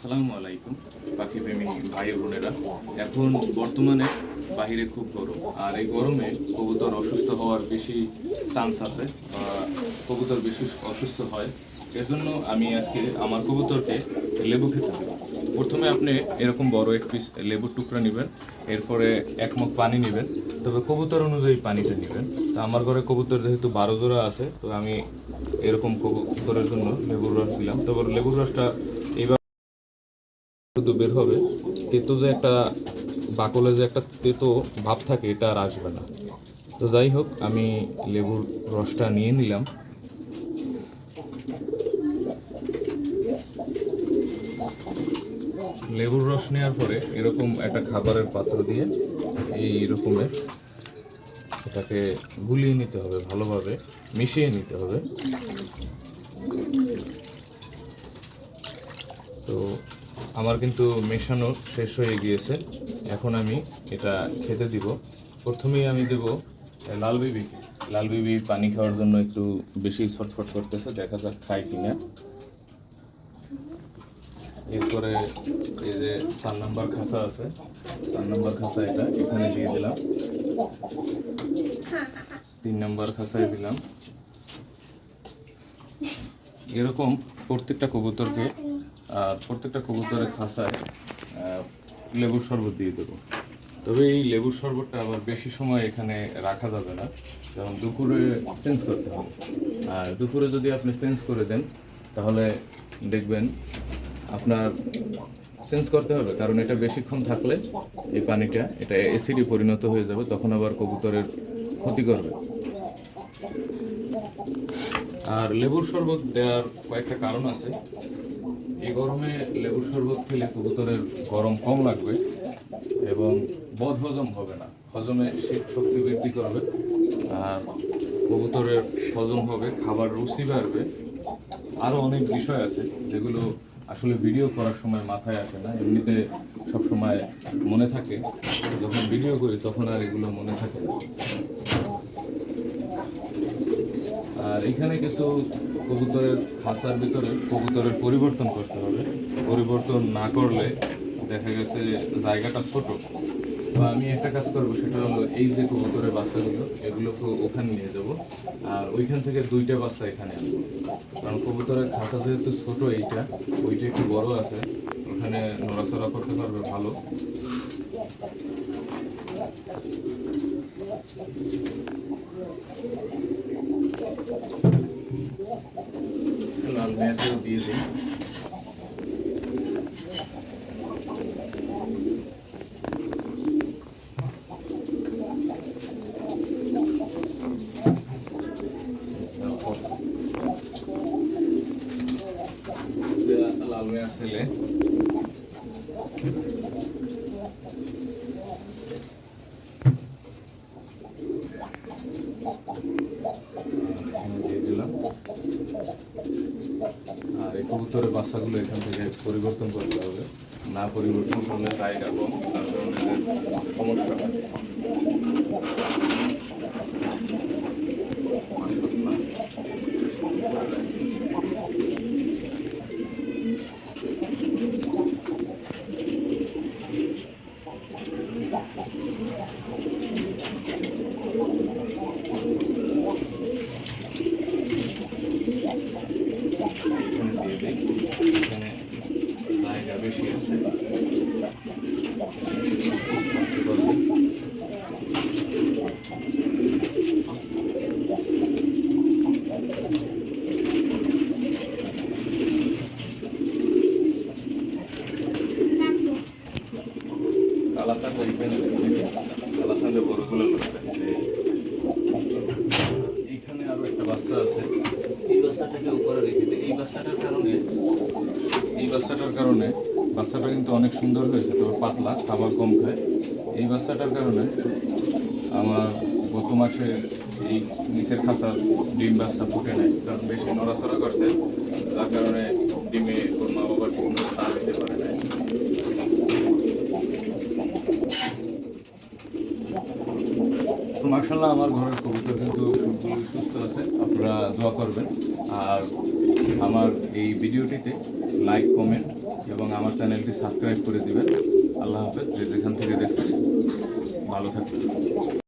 আসসালামু আলাইকুম পাখি প্রেমী ভাই বোনেরা। এখন বর্তমানে বাহিরে খুব গরম, আর এই গরমে কবুতর অসুস্থ হওয়ার বেশি চান্স আছে কবুতর বেশি অসুস্থ হয়। এজন্য আমি আজকে আমার কবুতরকে লেবু খেতে প্রথমে আপনি এরকম বড় এক পিস লেবুর টুকরা নেবেন, এরপরে এক মুখ পানি নেবেন, তবে কবুতর অনুযায়ী পানিটা নেবেন। তো আমার ঘরে কবুতর যেহেতু বারো জোড়া আছে, তো আমি এরকম কবুতরের জন্য লেবুর রস দিলাম। তবে লেবুর রসটা শুধু বের হবে, তেতো যে একটা, বাকলে যে একটা তেতো ভাব থাকে, এটা আর আসবে না। তো যাই হোক, আমি লেবুর রসটা নিয়ে নিলাম। লেবুর রস নেওয়ার পরে এরকম একটা খাবারের পাত্র দিয়ে এই রকমের এটাকে গুলিয়ে নিতে হবে, ভালোভাবে মিশিয়ে নিতে হবে। তো আমার কিন্তু মেশানো শেষ হয়ে গিয়েছে। এখন আমি এটা খেতে দিব। প্রথমেই আমি দেব লাল বিবিকে লাল বিবি পানি খাওয়ার জন্য একটু বেশি ছটফট করতেছে, দেখা যাক খায় কিনা। এরপরে এই যে চার নাম্বার খাঁচা আছে, চার নাম্বার খাঁচা এটা, এখানে দিয়ে দিলাম। তিন নাম্বার খাঁচায় দিলাম। এরকম প্রত্যেকটা কবুতরকে আর প্রত্যেকটা কবুতরের খাঁচায় লেবুর শরবত দিয়ে দেবো। তবে এই লেবুর শরবতটা আবার বেশি সময় এখানে রাখা যাবে না যেমন দুপুরে চেঞ্জ করতে হবে। আর দুপুরে যদি আপনি চেঞ্জ করে দেন, তাহলে দেখবেন আপনার চেঞ্জ করতে হবে, কারণ এটা বেশিক্ষণ থাকলে এই পানিটা, এটা অ্যাসিডে পরিণত হয়ে যাবে, তখন আবার কবুতরের ক্ষতি করবে। আর লেবুর শরবত দেওয়ার কয়েকটা কারণ আছে। এই গরমে লেবুর শরবত খেলে কবুতরের গরম কম লাগবে এবং বদ হজম হবে না। হজমে শীত শক্তি বৃদ্ধি করবে আর কবুতরের হজম হবে, খাবার রুচি বাড়বে। আরও অনেক বিষয় আছে যেগুলো আসলে ভিডিও করার সময় মাথায় আসে না, এমনিতে সব সময় মনে থাকে। যখন ভিডিও করি তখন আর এগুলো মনে থাকে আর এখানে কিছু কবুতরের খাঁচার ভিতরে কবুতরের পরিবর্তন করতে হবে। পরিবর্তন না করলে দেখা গেছে জায়গাটা ছোট। তো আমি একটা কাজ করব, সেটা হলো এই যে কবুতরের বাচ্চাগুলো, এগুলোকে ওখানে নিয়ে যাব। আর ওইখান থেকে দুইটা বাচ্চা এখানে আনব কারণ কবুতরের খাঁচা যেহেতু ছোট এইটা, ওইটা একটু বড় আছে। ওখানে নড়াচড়া করতে পারবে ভালো। লাল মেয়াদেও দিয়ে দিই লাল মেয়ার ছেলে এখানে দিয়ে দিলাম। আর এই কবুতরের বাচ্চাগুলো এখান থেকে পরিবর্তন করতে হবে। না পরিবর্তন করলে জায়গা কম তার সমস্যা হয়। এখানে দিয়ে দিই এখানে জায়গা বেশি আছে। কষ্ট করবে। কালাসান ওইখানে রেখে কালাসানের বড়গুলো এইখানে আরও একটা বাচ্চা আছে। এই বাচ্চাটাকে উপরে রেখে দিই এই বাচ্চাটার কারণে। এই বাচ্চাটার কারণে বাচ্চাটা কিন্তু অনেক সুন্দর হয়েছে, তবে পাতলা খাবার কম খায়। এই বাচ্চাটার কারণে আমার গত মাসে এই নিচের খাঁচার ডিম বাচ্চা ফুটে নেয় কারণ বেশি নড়াচড়া করছে। তার কারণে ডিমে ওর মা বাবা ঠিকমতো তা দিতে পারে না মার্শাল্লাহ আমার ঘরের কবুতর কিন্তু সুস্থ আছে, আপনারা দোয়া করবেন। আর আমার এই ভিডিওটিতে লাইক কমেন্ট এবং আমার চ্যানেলটি সাবস্ক্রাইব করে দিবেন। আল্লাহ হাফেজ যে যেখান থেকে দেখছি ভালো থাকবেন।